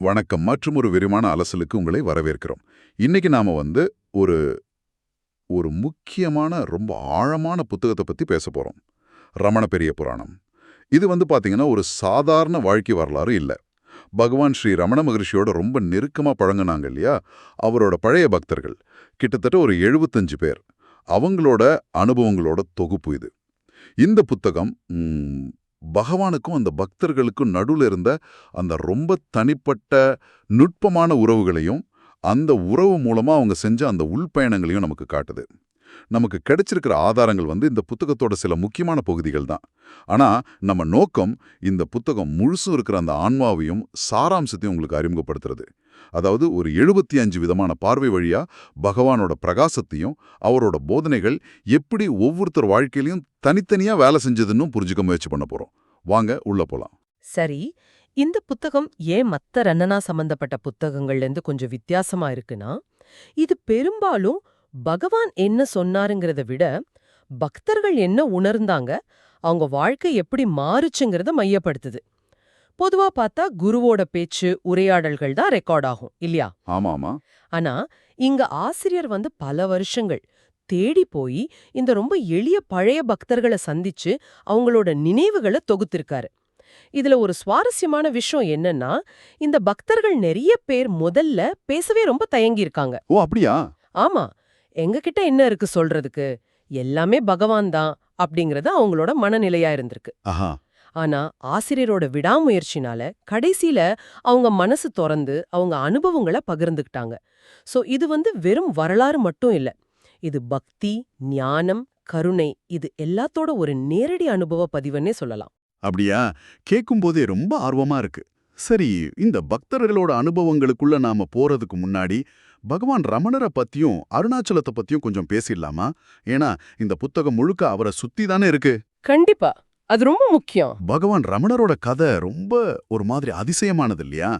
வணக்கம் மற்றும் ஒரு விரிவான அலசலுக்கு உங்களை வரவேற்கிறோம். இன்னைக்கு நாம வந்து ஒரு ஒரு முக்கியமான ரொம்ப ஆழமான புத்தகத்தை பத்தி பேச போறோம். ரமண பெரிய புராணம். இது வந்து பார்த்தீங்கன்னா ஒரு சாதாரண வாழ்க்கை வரலாறு இல்லை. பகவான் ஸ்ரீ ரமண மகரிஷியோட ரொம்ப நெருக்கமா பழங்குனாங்க இல்லையா? அவரோட பழைய பக்தர்கள். கிட்டத்தட்ட ஒரு 75 பேர். அவங்களோட அனுபவங்களோட தொகுப்பு இது. இந்த புத்தகம் பகவானுக்கும் அந்த பக்தர்களுக்கும் நடுவுல இருந்த அந்த ரொம்ப தனிப்பட்ட நுட்பமான உறவுகளையும் அந்த உறவு மூலமா அவங்க செஞ்ச அந்த உள்பயணங்களையும் நமக்கு காட்டுது. நமக்கு கிடைச்சிருக்கிற ஆதாரங்கள் வந்து இந்த புத்தகத்தோட சில முக்கியமான பகுதிகள் தான். ஆனா நம்ம நோக்கம் இந்த புத்தகம் முழுசும் இருக்கிற அந்த ஆன்மாவையும் சாராம்சத்தையும் உங்களுக்கு அறிமுகப்படுத்துறது. அதாவது ஒரு 75 விதமான பார்வை வழியா பகவானோட பிரகாசத்தையும் அவரோட போதனைகள் எப்படி ஒவ்வொருத்தர் வாழ்க்கையிலையும் தனித்தனியா வேலை செஞ்சதுன்னு புரிஞ்சுக்க முயற்சி பண்ண போறோம். வாங்க உள்ள போலாம். சரி இந்த புத்தகம் ஏன் மத்த ரன்னனா சம்பந்தப்பட்ட புத்தகங்கள்லேருந்து கொஞ்சம் வித்தியாசமா இருக்குன்னா இது பெரும்பாலும் பகவான் என்ன சொன்னாருங்கிறத விட பக்தர்கள் என்ன உணர்ந்தாங்க அவங்க வாழ்க்கை எப்படி மாறுச்சுங்கிறத மையப்படுத்துது. பொதுவா பார்த்தா குருவோட பேச்சு உரையாடல்கள் தான் ரெக்கார்ட் ஆகும் இல்லையா? ஆமா ஆமா ஆனா இங்க ஆசிரியர் வந்து பல வருஷங்கள் தேடி போய் இந்த ரொம்ப எளிய பழைய பக்தர்களை சந்திச்சு அவங்களோட நினைவுகளை தொகுத்திருக்காரு. இதுல ஒரு சுவாரஸ்யமான விஷயம் என்னன்னா இந்த பக்தர்கள் நிறைய பேர் முதல்ல பேசவே ரொம்ப தயங்கி இருக்காங்க ஓ அப்படியா? ஆமா. எங்ககிட்ட என்ன இருக்கு சொல்றதுக்கு? எல்லாமே பகவான் தான் அப்படிங்கறது அவங்களோட மனநிலையா இருந்திருக்கு. ஆஹா. ஆனா ஆசிரியரோட விடாமுயற்சினால கடைசியில அவங்க மனசு திறந்து அவங்க அனுபவங்களை பகிர்ந்துக்கிட்டாங்க. சோ இது வந்து வெறும் வரலாறு மட்டும் இல்ல. இது பக்தி ஞானம் கருணை இது எல்லாத்தோட ஒரு நேரடி அனுபவ பதிவுன்னே சொல்லலாம். அப்படியா? கேட்கும்போதே ரொம்ப ஆர்வமா இருக்கு. சரி இந்த பக்தர்களோட அனுபவங்களுக்குள்ள நாம போறதுக்கு முன்னாடி பகவான் ரமணரை பத்தியும் அருணாச்சலத்தை பத்தியும் கொஞ்சம் பேசிடலாமா? ஏன்னா இந்த புத்தகம் முழுக்க அவரை சுத்தி தானே இருக்கு. கண்டிப்பா. அது ரொம்ப முக்கியம். பகவான் ரமணரோட கதை ரொம்ப ஒரு மாதிரி அதிசயமானது இல்லையா?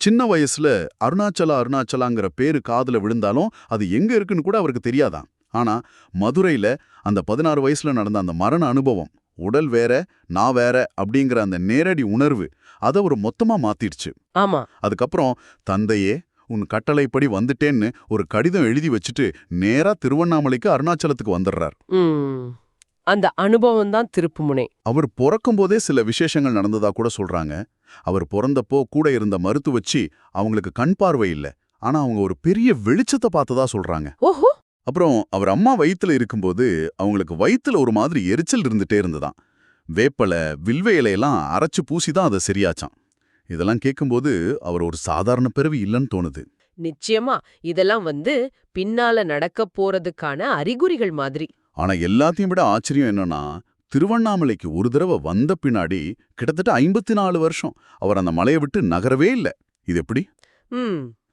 சின்ன வயசுல அருணாச்சலா அருணாச்சலாங்கிற பேரு காதுல விழுந்தாலும் அது எங்க இருக்குன்னு கூட அவருக்கு தெரியாதாம் ஆனா மதுரையில அந்த பதினாறு வயசுல நடந்த அந்த மரண அனுபவம் உடல் வேற நான் வேற அப்படிங்கிற அந்த நேரடி உணர்வு அதை ஒரு மொத்தமா மாத்திடுச்சு. ஆமா. அதுக்கப்புறம் தந்தையே உன் கட்டளைப்படி வந்துட்டேன்னு ஒரு கடிதம் எழுதி வச்சுட்டு நேரா திருவண்ணாமலைக்கு அருணாச்சலத்துக்கு வந்துடுறார். அந்த அனுபவம் தான் திருப்புமுனை. அவர் பிறக்கும்போதே சில விசேஷங்கள் நடந்ததா கூட சொல்றாங்க. அவர் பிறந்தப்போ கூட இருந்த மருத்துவச்சி அவங்களுக்கு கண் பார்வை இல்ல. ஆனா அவங்க ஒரு பெரிய வெளிச்சத்தை பார்த்ததா சொல்றாங்க. ஓஹோ! அப்புறம் அவர் அம்மா வயித்துல இருக்கும்போது அவங்களுக்கு வயித்துல ஒரு மாதிரி எரிச்சல் இருந்துட்டே இருந்ததாம். வேப்பலை வில்வ இலையெல்லாம் அரைச்சு பூசி தான் அதை சரியாச்சாம். இதெல்லாம் கேட்கும்போது அவர் ஒரு சாதாரண பிறவி இல்லைன்னு தோணுது. நிச்சயமா இதெல்லாம் வந்து பின்னால நடக்க போறதுக்கான அறிகுறிகள் மாதிரி. ஆனா எல்லாத்தையும் விட ஆச்சரியம் என்னன்னா திருவண்ணாமலைக்கு ஒரு தடவை வந்த பின்னாடி கிட்டத்தட்ட ஐம்பத்தி நாலு வருஷம் அவர் அந்த மலையை விட்டு நகரவே இல்ல. இது எப்படி?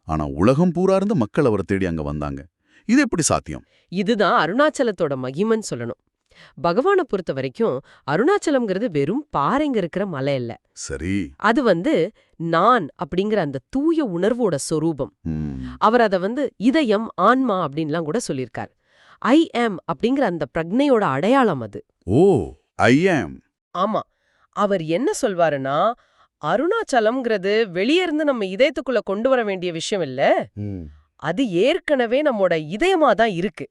ஆனா உலகம் பூரா இருந்து மக்கள் அவரை தேடி அங்க வந்தாங்க. இது எப்படி சாத்தியம்? இதுதான் அருணாச்சலத்தோட மகிமன்னு சொல்லணும். பகவானை பொறுத்த வரைக்கும் அருணாச்சலம்ங்கிறது வெறும் பாறைங்க இருக்கிற மலை இல்ல சரி. அது வந்து நான் அப்படிங்கிற அந்த தூய உணர்வோட சொரூபம். அவர் அத வந்து இதயம் ஆன்மா அப்படின்லாம் கூட சொல்லியிருக்கார். ஐ ஆம் அப்படிங்கிற அந்த பிரக்னையோட அடையாளம் அது. ஓ ஐ ஆம் ஆமா. அவர் என்ன சொல்வாருன்னா அருணாச்சலம்ங்கிறது வெளியே இருந்து நம்ம இதயத்துக்குள்ள கொண்டு வர வேண்டிய விஷயம் இல்ல. அது ஏற்கனவே நம்மோட இதயமா தான் இருக்கு.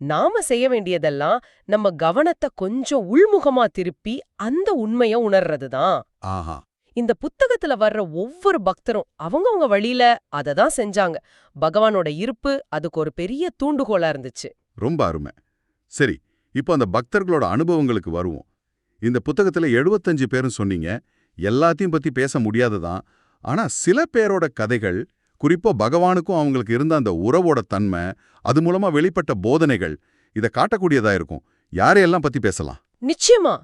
நாம செய்ய வேண்டியதெல்லாம் நம்ம கவனத்தை கொஞ்சம் உள்முகமா திருப்பி அந்த உண்மைய உணர்றது தான் ஆஹா. இந்த புத்தகத்துல வர்ற ஒவ்வொரு பக்தரும் அவங்கவங்க வழியில அதை தான் செஞ்சாங்க. பகவானோட இருப்பு அதுக்கு ஒரு பெரிய தூண்டுகோலா இருந்துச்சு. ரொம்ப அருமை. சரி இப்போ அந்த பக்தர்களோட அனுபவங்களுக்கு வருவோம். இந்த புத்தகத்துல 75 பேரும் சொன்னீங்க. எல்லாத்தையும் பத்தி பேச முடியாததான். ஆனா சில பேரோட கதைகள் குறிப்பா பகவானுக்கும் அவங்களுக்கு இருந்த அந்த உறவோட தன்மை அது மூலமா வெளிப்பட்ட போதனைகள் இத காட்டக்கூடியதா இருக்கும். யாரையெல்லாம் பத்தி பேசலாம்? நிச்சயமா.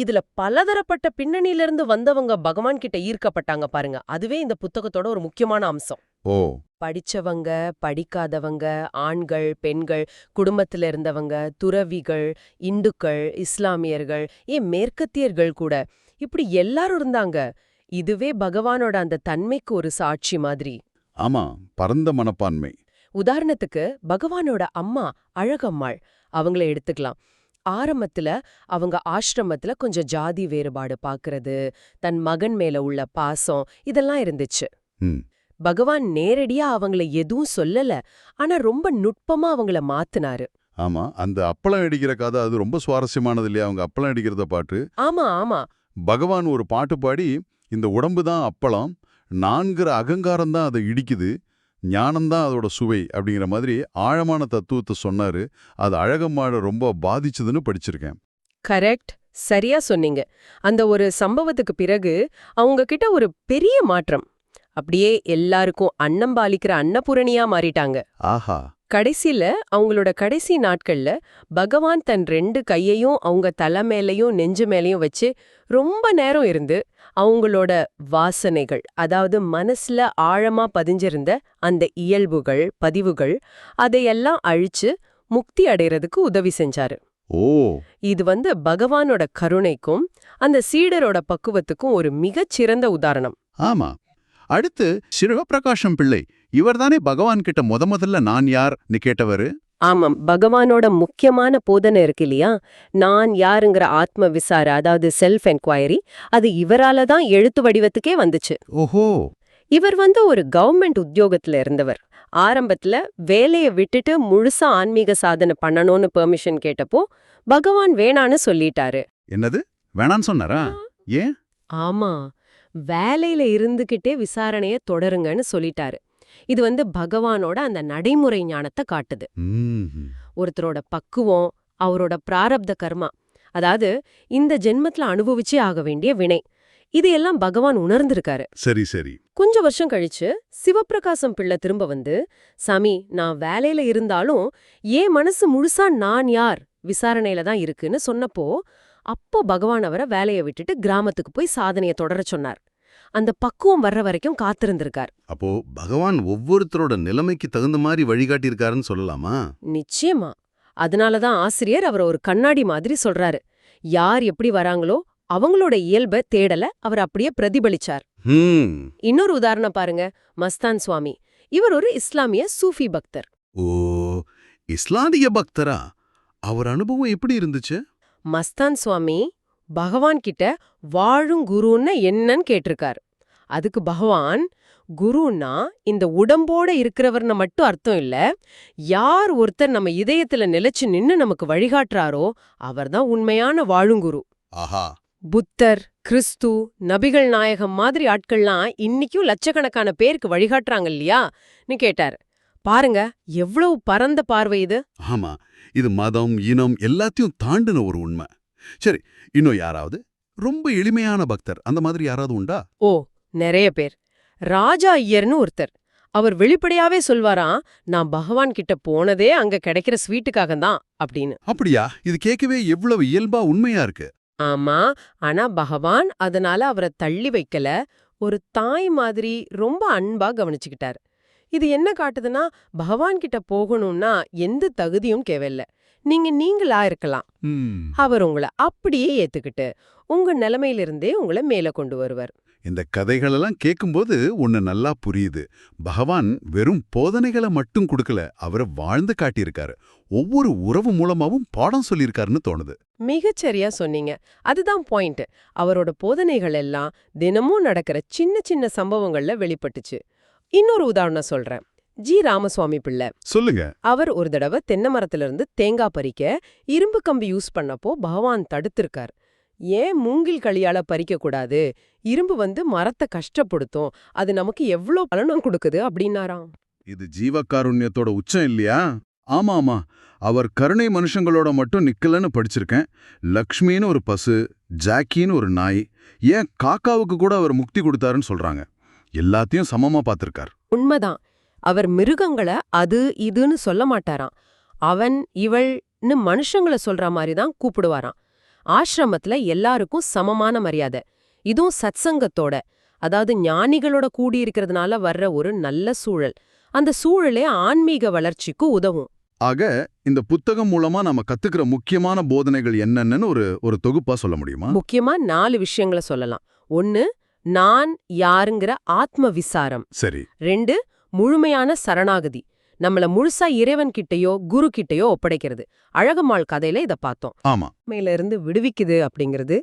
இதுல பலதரப்பட்ட பின்னணியிலிருந்து வந்தவங்க பகவான் கிட்ட ஈர்க்கப்பட்டாங்க பாருங்க. அதுவே இந்த புத்தகத்தோட ஒரு முக்கியமான அம்சம். ஓ. படிச்சவங்க படிக்காதவங்க ஆண்கள் பெண்கள் குடும்பத்துல இருந்தவங்க துறவிகள் இந்துக்கள் இஸ்லாமியர்கள் ஏன் மேற்கத்தியர்கள் கூட இப்படி எல்லாரும் இருந்தாங்க. இதுவே பகவானோட அந்த தன்மைக்கு ஒரு சாட்சி மாதிரி. ஆமா பரந்த மனப்பான்மை. உதாரணத்துக்கு பகவானோட அம்மா அழகம்மாள். அவங்கள எடுத்துக்கலாம். ஆரம்பத்துல அவங்க ஆசிரமத்துல கொஞ்சம் ஜாதி வேறுபாடு பாக்குறது தன் மகன் மேல உள்ள பாசம் இதெல்லாம் இருந்துச்சு. பகவான் நேரடியா அவங்கள எதுவும் சொல்லல ஆனா ரொம்ப நுட்பமா அவங்கள மாத்துனாரு. ஆமா அந்த அப்பளம் அடிக்கிற கதை அது ரொம்ப சுவாரஸ்யமானது இல்லையா? அவங்க அப்பளம் அடிக்கிறத பாட்டு. ஆமா ஆமா. பகவான் ஒரு பாட்டு பாடி இந்த உடம்பு தான் அப்பளம் நான்கிற அகங்காரம் தான் அதை இடிக்குது ஞானம்தான் அதோட சுவை அப்படிங்கிற மாதிரி ஆழமான தத்துவத்தை சொன்னாரு. அது அழகம்மாட ரொம்ப பாதிச்சதுன்னு படிச்சிருக்கேன். கரெக்ட். சரியா சொன்னீங்க. அந்த ஒரு சம்பவத்துக்கு பிறகு அவங்க கிட்ட ஒரு பெரிய மாற்றம். அப்படியே எல்லாருக்கும் அன்னம் பாலிக்கிற அன்னபூரணியா மாறிட்டாங்க. ஆஹா. கடைசில அவங்களோட கடைசி நாட்கள்ல பகவான் தன் ரெண்டு கையையும் அவங்க தலை மேலயும் நெஞ்சு மேலயும் வச்சு ரொம்ப நேரம் இருந்து அவங்களோட வாசனைகள் அதாவது மனசுல ஆழமா பதிஞ்சிருந்த அந்த இயல்புகள் பதிவுகள் அதையெல்லாம் அழிச்சு முக்தி அடைறதுக்கு உதவி செஞ்சாரு. ஓ! இது வந்து பகவானோட கருணைக்கும் அந்த சீடரோட பக்குவத்துக்கும் ஒரு மிகச் சிறந்த உதாரணம். ஆமா. அடுத்து சிவபிரகாசம் பிள்ளை இவர்தானே பகவான் கிட்ட முத முதல்ல நான் யார்னு கேட்டவரு? ஆமாம் பகவானோட முக்கியமான போதனை இருக்கு இல்லையா? நான் யாருங்கிற ஆத்ம விசார அதாவது செல்ஃப் என்கொயரி அது இவரால தான் எழுத்து வடிவத்துக்கே வந்துச்சு. ஓஹோ! இவர் வந்து ஒரு கவர்மெண்ட் உத்தியோகத்துல இருந்தவர். ஆரம்பத்துல வேலைய விட்டுட்டு முழுசா ஆன்மீக சாதனை பண்ணணும்னு பெர்மிஷன் கேட்டப்போ பகவான் வேணான்னு சொல்லிட்டாரு. என்னது? வேணான்னு சொன்னாரா? ஏன்? ஆமா வேலையில இருந்துகிட்டே விசாரணைய தொடருங்கன்னு சொல்லிட்டாரு. இது வந்து பகவானோட அந்த நடைமுறை ஞானத்தை காட்டுது. ஒருத்தரோட பக்குவம் அவரோட பிராரப்த கர்மா அதாவது இந்த ஜென்மத்துல அனுபவிச்சே ஆக வேண்டிய வினை இதையெல்லாம் பகவான் உணர்ந்திருக்காரு. சரி சரி. கொஞ்ச வருஷம் கழிச்சு சிவப்பிரகாசம் பிள்ளை திரும்ப வந்து சாமி நான் வேலையில இருந்தாலும் என் மனசு முழுசா நான் யார்? விசாரணையில தான் இருக்குன்னு சொன்னப்போ அப்போ பகவான் அவரை வேலையை விட்டுட்டு கிராமத்துக்கு போய் சாதனையை தொடர சொன்னார். அந்த பக்குவம் வர்ற வரைக்கும் காத்திருந்திருக்கார். அப்போ பகவான் ஒவ்வொருத்தரோட நிலைமைக்கு தகுந்த மாதிரி வழிகாட்டியிருக்காருன்னு சொல்லலாமா? நிச்சயமா. அதனாலதான் ஆசிரியர் அவரை ஒரு கண்ணாடி மாதிரி சொல்றாரு. யார் எப்படி வராங்களோ அவங்களோட இயல்ப தேடல அவர் அப்படியே பிரதிபலிச்சார். இன்னொரு உதாரணம் பாருங்க. மஸ்தான் சுவாமி. இவர் ஒரு இஸ்லாமிய சூஃபி பக்தர். ஓ இஸ்லாமிய பக்தரா? அவர் அனுபவம் எப்படி இருந்துச்சு? மஸ்தான் சுவாமி பகவான் கிட்ட வாழும் குருன்னு என்னன்னு கேட்டிருக்காரு. அதுக்கு பகவான் குருன்னா இந்த உடம்போட இருக்கிறவர்னு மட்டும் அர்த்தம் இல்ல. யார் ஒருத்தர் நம்ம இதயத்துல நிலைச்சு நின்னு நமக்கு வழிகாட்டுறாரோ அவர்தான் உண்மையான வாழுங்குரு ஆஹா. புத்தர் கிறிஸ்து நபிகள் நாயகம் மாதிரி ஆட்கள்லாம் இன்னிக்கும் லட்சக்கணக்கான பேருக்கு வழிகாட்டுறாங்க இல்லையா? நீ கேட்டாரு. பாருங்க எவ்வளவு பரந்த பார்வை இது. ஆமா இது மதம் இனம் எல்லாத்தையும் தாண்டின ஒரு உண்மை. சரி இன்னும் யாராவது? ரொம்ப எளிமையான பக்தர். அந்த மாதிரி யாராவது உண்டா? ஓ நிறைய பேர். ராஜா ஐயர்னு ஒருத்தர். அவர் வெளிப்படையாவே சொல்வாராம் நான் பகவான் கிட்ட போனதே அங்க கிடைக்கிற ஸ்வீட்டுக்காக தான் அப்படின்னு. அப்படியா? இது கேட்கவே எவ்வளவு இயல்பா உண்மையா இருக்கு. ஆமா ஆனா பகவான் அதனால அவரை தள்ளி வைக்கல. ஒரு தாய் மாதிரி ரொம்ப அன்பா கவனிச்சுக்கிட்டாரு. இது என்ன காட்டுதுன்னா பகவான் கிட்ட போகணும்னா எந்த தகுதியும் தேவையில்ல. நீங்க நீங்களா இருக்கலாம். அவர் உங்களை அப்படியே ஏத்துக்கிட்டு உங்க நிலைமையிலிருந்தே உங்களை மேல கொண்டு வருவார். இந்த கதைகளெல்லாம் கேட்கும்போது ஒன்னு நல்லா புரியுது. பகவான் வெறும் போதனைகளை மட்டும் கொடுக்கல அவரை வாழ்ந்து காட்டியிருக்காரு. ஒவ்வொரு உறவு மூலமாவும் பாடம் சொல்லியிருக்காருன்னு தோணுது. மிகச்சரியா சொன்னீங்க. அதுதான் பாயிண்ட். அவரோட போதனைகள் எல்லாம் தினமும் நடக்கிற சின்ன சின்ன சம்பவங்கள்ல வெளிப்பட்டுச்சு. இன்னொரு உதாரணம் சொல்றேன். ஜி. ராமசுவாமி பிள்ளை. சொல்லுங்க. அவர் ஒரு தடவை தென்னை மரத்துல இருந்து தேங்காய் பறிக்க இரும்பு கம்பி யூஸ் பண்ணப்போ பகவான் தடுத்திருக்கார். ஏன் மூங்கில் களியால பறிக்க கூடாது? இரும்பு வந்து மரத்தை கஷ்டப்படுத்தும். அது நமக்கு எவ்ளோ பலனும் கொடுக்குது அப்படின்னாராம். இது ஜீவகாருண்யத்தோட உச்சம் இல்லையா? ஆமா ஆமா. அவர் கருணை மனுஷங்களோட மட்டும் நிக்கலன்னு படிச்சிருக்கேன். லக்ஷ்மின்னு ஒரு பசு ஜாக்கின்னு ஒரு நாய். ஏன் காக்காவுக்கு கூட அவர் முக்தி கொடுத்தாருன்னு சொல்றாங்க. எல்லாத்தையும் சமமா பார்த்திருக்கார். உண்மைதான். அவர் மிருகங்களை அது இதுன்னு சொல்ல மாட்டாராம். அவன் இவள்னு மனுஷங்கள சொல்ற மாதிரி தான் கூப்பிடுவாராம். ஆசிரமத்துல எல்லாருக்கும் சமமான மரியாதை. இதுவும் சத்சங்கத்தோட. அதாவது ஞானிகளோட கூடியிருக்கிறதுனால வர்ற ஒரு நல்ல சூழல். அந்த சூழலே ஆன்மீக வளர்ச்சிக்கு உதவும். ஆக இந்த புத்தகம் மூலமா நம்ம கத்துக்கிற முக்கியமான போதனைகள் என்னென்னு ஒரு ஒரு தொகுப்பா சொல்ல முடியுமா? முக்கியமா நாலு விஷயங்களை சொல்லலாம். ஒன்னு நான் யாருங்கிற ஆத்ம விசாரம். சரி. ரெண்டு முழுமையான சரணாகதி. நம்மள முழுசா இறைவன் கிட்டயோ குரு கிட்டயோ ஒப்படைக்கிறது அழகம்மாள் கதையில இத பார்த்தோம். ஆமா. மேல இருந்து விடுவிக்குது அப்படிங்கிறது.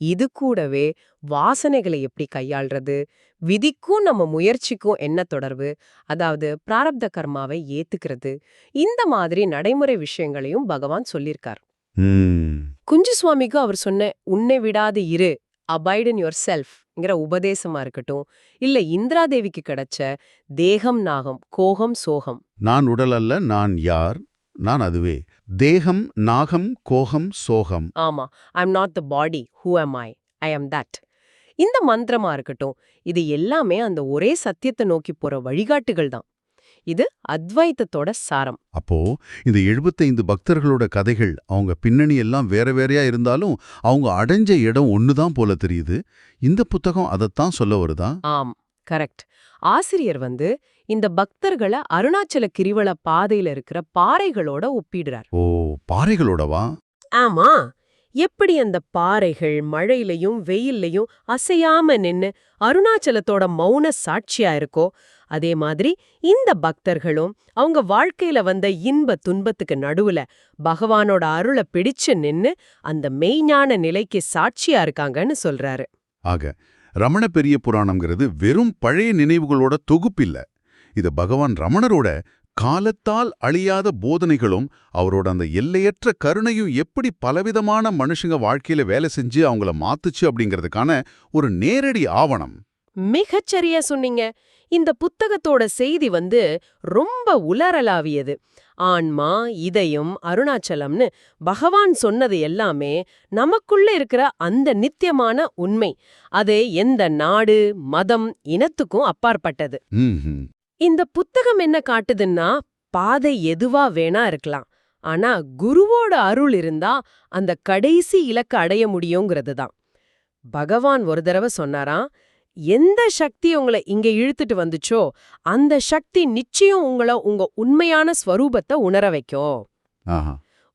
இது கூடவே வாசனைகளை எப்படி கையாள்றது? விதிக்கும் நம்ம முயற்சிக்கும் என்ன தொடர்பு? அதாவது பிராரப்த கர்மாவை ஏத்துக்கிறது. இந்த மாதிரி நடைமுறை விஷயங்களையும் பகவான் சொல்லியிருக்கார் குஞ்சு சுவாமிக்கு அவர் சொன்ன உன்னை விடாது இரு. அபைட் இன் யுவர் செல்ஃப்ங்கிற உபதேசமா இருக்கட்டும். இல்ல இந்திராதேவிக்கு கிடைச்ச தேகம் நாகம் கோகம் சோகம். நான் உடல் அல்ல நான் யார்? நான் அதுவே. தேகம் நாகம் கோகம் சோகம். ஆமா. I am not the body who am I I am that இந்த மந்திரமா இருக்கட்டும் இது எல்லாமே அந்த ஒரே சத்தியத்தை நோக்கி போற வழிகாட்டுகள் தான். இது அத்வைத்தத்தோட சாரம். அப்போ இந்த 75 பக்தர்களோட கதைகள் அவங்க பின்னணி எல்லாம் வேற வேறையா இருந்தாலும் அவங்க அடைஞ்ச இடம் ஒண்ணுதான் போல தெரியுது. இந்த புத்தகம் அதைத்தான் சொல்ல வருதா? ஆம் கரெக்ட். ஆசிரியர் வந்து இந்த பக்தர்களை அருணாச்சல கிரிவல பாதையில இருக்கிற பாறைகளோட ஒப்பிடுறார். ஓ பாறைகளோடவா? ஆமா எப்படி அந்த பாறைகள் மழையிலையும் வெயில்லையும் அசையாம நின்னு அருணாச்சலத்தோட மௌன சாட்சியா இருக்கோ அதே மாதிரி இந்த பக்தர்களும் அவங்க வாழ்க்கையில வந்த இன்ப துன்பத்துக்கு நடுவுல பகவானோட அருளை பிடிச்சு நின்னு அந்த மெய்ஞான நிலைக்கு சாட்சியா இருக்காங்கன்னு சொல்றாரு. ஆக ரமண பெரிய புராணம்ங்கிறது வெறும் பழைய நினைவுகளோட தொகுப்பில்ல. இது பகவான் ரமணரோட காலத்தால் அழியாத போதனைகளும் அவரோட அந்த எல்லையற்ற கருணையும் எப்படி பலவிதமான மனுஷங்க வாழ்க்கையில வேலை செஞ்சு அவங்கள மாத்துச்சு அப்படிங்கிறதுக்கான ஒரு நேரடி ஆவணம். மிகச்சரியா சொன்னீங்க. இந்த புத்தகத்தோட செய்தி வந்து ரொம்ப உலரலாவியது ஆன்மா இதயம் அருணாச்சலம்னு பகவான் சொன்னது எல்லாமே நமக்குள்ள இருக்கிற அந்த நித்தியமான உண்மை. அது எந்த நாடு மதம் இனத்துக்கும் அப்பாற்பட்டது. இந்த புத்தகம் என்ன காட்டுதுன்னா பாதை எதுவா வேணா இருக்கலாம். ஆனா குருவோட அருள் இருந்தா அந்த கடைசி இலக்க அடைய முடியுங்கிறது தான் பகவான் ஒரு தடவை சொன்னாராம் எந்த சக்தி உங்களை இங்க இழுத்துட்டு வந்துச்சோ அந்த சக்தி நிச்சயம் உங்கள உங்க உண்மையான ஸ்வரூபத்தை உணர வைக்கும்.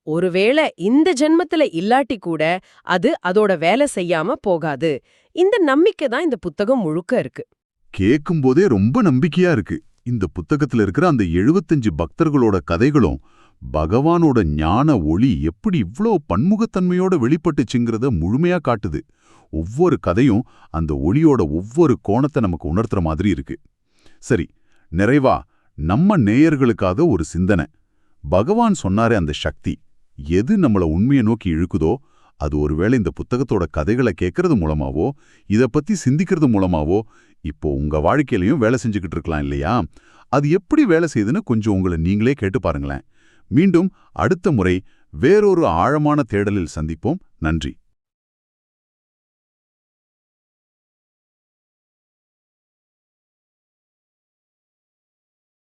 ஒருவேளை இந்த ஜென்மத்துல இல்லாட்டி கூட அது அதோட வேலை செய்யாம போகாது. இந்த நம்பிக்கை தான் இந்த புத்தகம் முழுக்க இருக்கு. கேட்கும்போதே ரொம்ப நம்பிக்கையா இருக்கு. இந்த புத்தகத்துல இருக்கிற அந்த 75 பக்தர்களோட கதைகளும் பகவானோட ஞான ஒளி எப்படி இவ்ளோ பன்முகத்தன்மையோட வெளிப்பட்டுச்சுங்கிறத முழுமையா காட்டுது. ஒவ்வொரு கதையும் அந்த ஒளியோட ஒவ்வொரு கோணத்தை நமக்கு உணர்த்துற மாதிரி இருக்கு. சரி நிறைவா நம்ம நேயர்களுக்காக ஒரு சிந்தனை. பகவான் சொன்னாரே அந்த சக்தி எது நம்மள உண்மையை நோக்கி இழுக்குதோ அது ஒருவேளை இந்த புத்தகத்தோட கதைகளை கேட்கறது மூலமாவோ இத பத்தி சிந்திக்கிறது மூலமாவோ இப்போ உங்க வாழ்க்கையிலயும் வேலை செஞ்சுக்கிட்டு இருக்கலாம் இல்லையா? அது எப்படி வேலை செய்யுதுன்னு கொஞ்சம் உங்களை நீங்களே கேட்டு பாருங்களேன். மீண்டும் அடுத்த முறை வேறொரு ஆழமான தேடலில் சந்திப்போம். நன்றி.